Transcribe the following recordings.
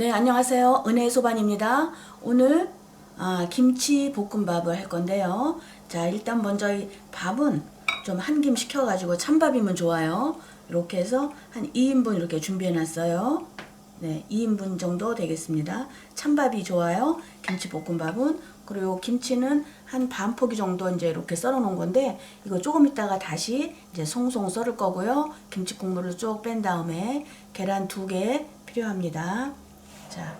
네, 안녕하세요. 은혜의 소반입니다. 오늘 아, 김치 볶음밥을 할 건데요. 자, 일단 먼저 이 밥은 좀 한 김 식혀가지고 찬밥이면 좋아요. 이렇게 해서 한 2인분 이렇게 준비해 놨어요. 네, 2인분 정도 되겠습니다. 찬밥이 좋아요. 김치 볶음밥은. 그리고 김치는 한 반 포기 정도 이제 이렇게 썰어 놓은 건데 이거 조금 있다가 다시 이제 송송 썰을 거고요. 김치 국물을 쭉 뺀 다음에 계란 두 개 필요합니다. 자,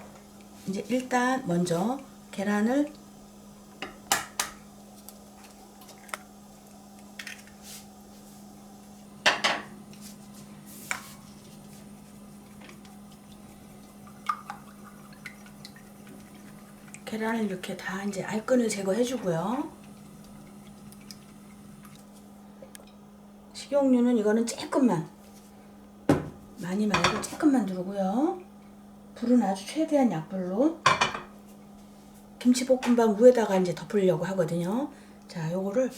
이제 일단 먼저 계란을 계란을 이렇게 다 이제 알끈을 제거해 주고요. 식용유는 이거는 조금만 많이 말고 조금만 두르고요. 불은 아주 최대한 약불로 김치볶음밥 위에다가 이제 덮으려고 하거든요. 자, 요거를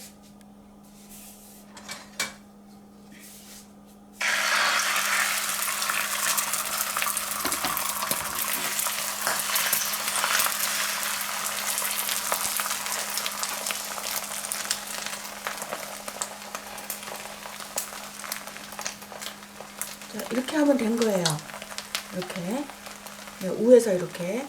자, 이렇게 하면 된 거예요. 이렇게 네, 위에서 이렇게. 자.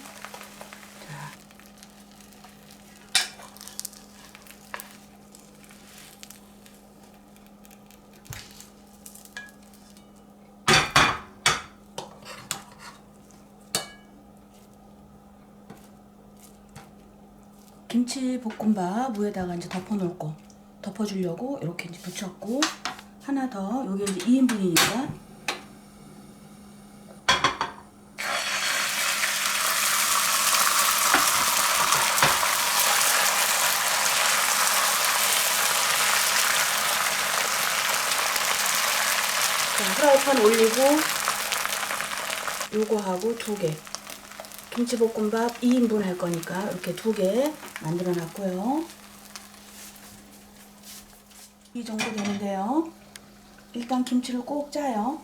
김치 볶음밥 위에다가 이제 덮어 놓을 거. 덮어 주려고 이렇게 이제 붙였고 하나 더 여기 이제 2인분이니까 자, 프라이팬 올리고 요거 하고 두 개. 김치볶음밥 2인분 할 거니까 이렇게 두 개 만들어 놨고요. 이 정도 되는데요. 일단 김치를 꼭 짜요.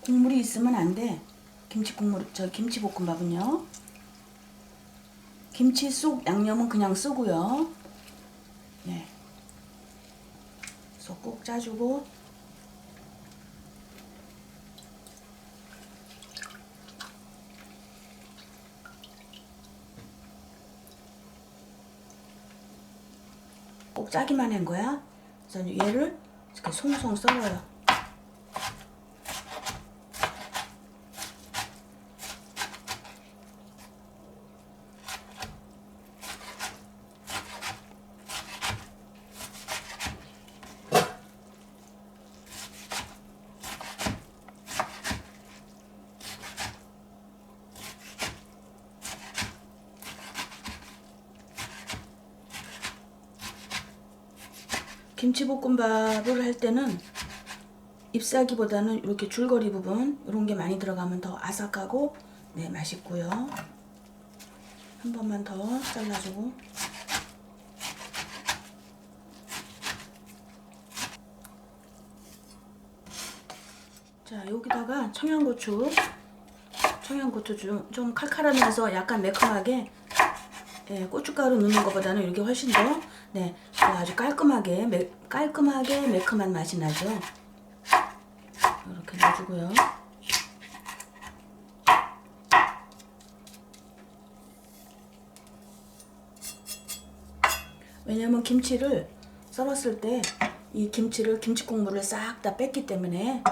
국물이 있으면 안 돼. 김치 국물, 저 김치볶음밥은요. 김치 속 양념은 그냥 쓰고요. 네. 그래서 꼭 짜주고 꼭 짜기만 한 거야. 그래서 얘를 이렇게 송송 썰어요. 김치볶음밥을 할 때는 잎사귀보다는 이렇게 줄거리 부분 이런 게 많이 들어가면 더 아삭하고 네 맛있고요. 한 번만 더 잘라주고 자 여기다가 청양고추 청양고추 좀, 좀 칼칼하면서 약간 매콤하게 예, 고춧가루 넣는 것보다는 이렇게 훨씬 더 네, 아주 깔끔하게 매, 깔끔하게 매콤한 맛이 나죠. 이렇게 넣어주고요. 왜냐면 김치를 썰었을 때 이 김치를 김치 국물을 싹 다 뺐기 때문에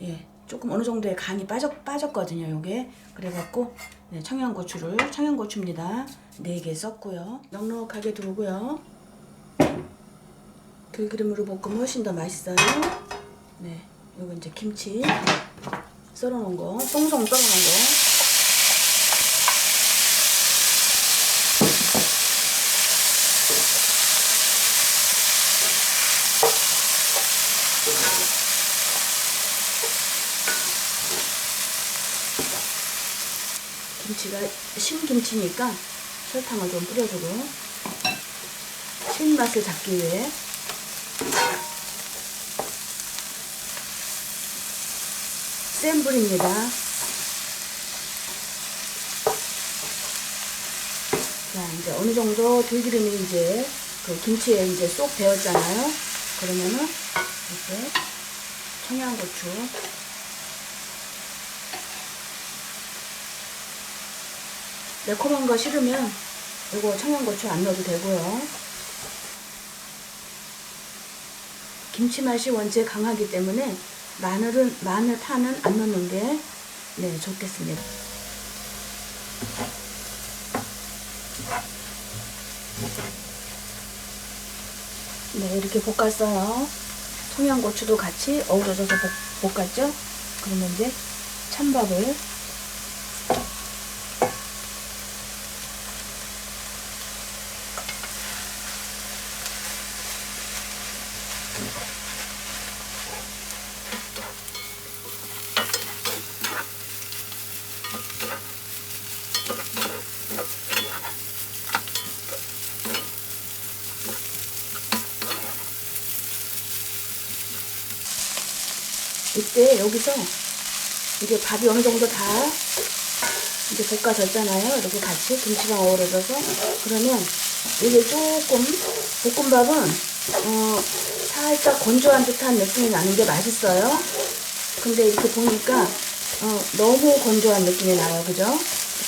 예, 조금 어느 정도의 간이 빠졌, 빠졌거든요, 요게. 그래갖고, 네, 청양고추를, 청양고추입니다. 4개 썼고요. 넉넉하게 두르고요. 들기름으로 볶으면 훨씬 더 맛있어요. 네, 요거 이제 김치 썰어놓은 거, 송송 썰어놓은 거. 김치가 신김치니까 설탕을 좀 뿌려주고 신맛을 잡기 위해 센 불입니다. 자, 이제 어느 정도 들기름이 이제 그 김치에 이제 쏙 배었잖아요. 그러면은 이렇게 청양고추 매콤한 거 싫으면 이거 청양고추 안 넣어도 되고요. 김치 맛이 원체 강하기 때문에 마늘은 마늘 파는 안 넣는 게 네, 좋겠습니다. 네, 이렇게 볶았어요. 청양고추도 같이 어우러져서 볶, 볶았죠? 그러면 이제 찬밥을 이때 여기서 이게 밥이 어느 정도 다 이제 볶아졌잖아요. 이렇게 같이 김치랑 어우러져서 그러면 이게 조금 볶음밥은 어 살짝 건조한 듯한 느낌이 나는 게 맛있어요. 근데 이렇게 보니까 어 너무 건조한 느낌이 나요. 그죠?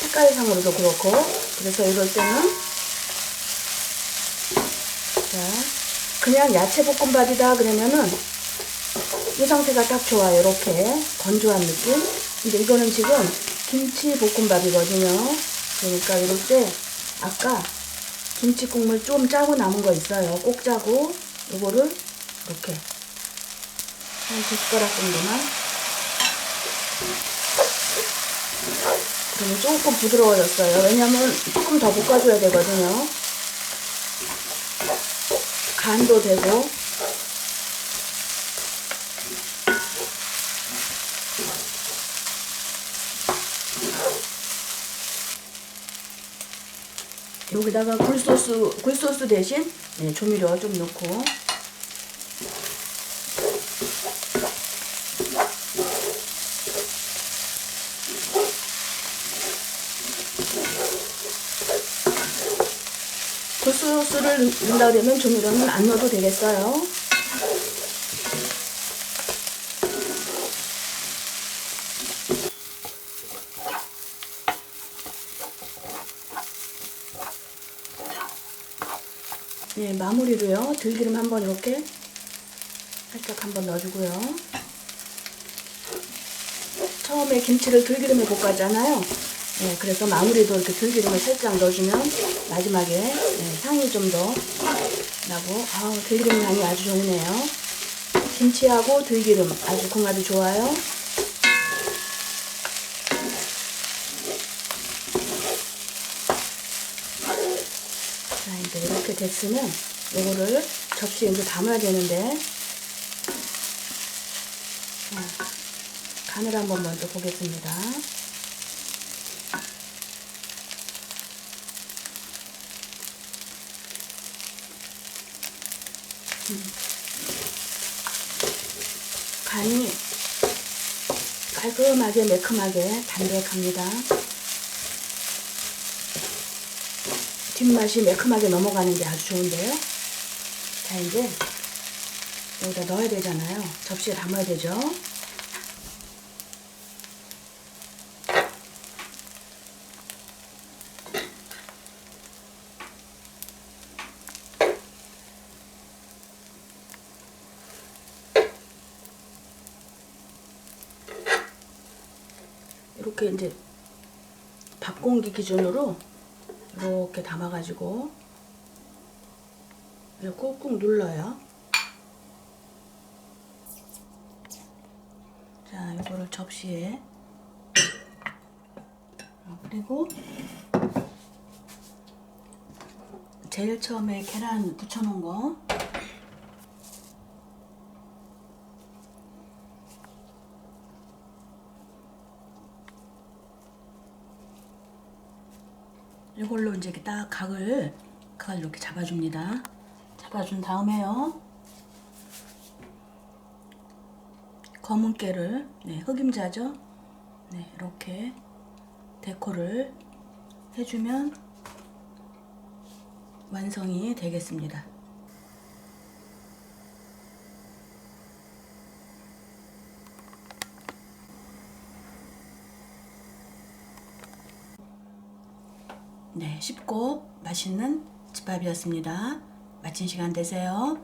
색깔상으로도 그렇고 그래서 이럴 때는 자 그냥 야채 볶음밥이다 그러면은 이 상태가 딱 좋아요. 이렇게 건조한 느낌. 근데 이거는 지금 김치 볶음밥이거든요. 그러니까 이럴 때 아까 김치 국물 좀 짜고 남은 거 있어요. 꼭 짜고 이거를 이렇게 한 두 숟가락 정도만 그러면 조금 부드러워졌어요. 왜냐면 조금 더 볶아줘야 되거든요. 간도 되고 여기다가 굴소스 굴소스 대신 네, 조미료 좀 넣고 굴소스를 넣는다 그러면 조미료는 안 넣어도 되겠어요. 네, 마무리로요. 들기름 한번 이렇게 살짝 한번 넣어주고요. 처음에 김치를 들기름에 볶았잖아요. 네, 그래서 마무리도 이렇게 들기름을 살짝 넣어주면 마지막에 네, 향이 좀 더 나고 아우 들기름 향이 아주 좋네요. 김치하고 들기름 아주 궁합이 좋아요. 자, 이제 이렇게 됐으면 요거를 접시에 이제 담아야 되는데 자, 간을 한번 먼저 보겠습니다. 음. 간이 깔끔하게 매콤하게 담백합니다. 뒷맛이 매콤하게 넘어가는 게 아주 좋은데요. 자, 이제 여기다 넣어야 되잖아요. 접시에 담아야 되죠. 이렇게 이제 밥 공기 기준으로 이렇게 담아가지고 꾹꾹 눌러요. 자, 이거를 접시에 어, 그리고 제일 처음에 계란 부쳐놓은 거 이걸로 이제 이렇게 딱 각을 각을 이렇게 잡아줍니다. 잡아준 다음에요. 검은 깨를 네, 흑임자죠. 네, 이렇게 데코를 해주면 완성이 되겠습니다. 네, 쉽고 맛있는 집밥이었습니다. 마친 시간 되세요.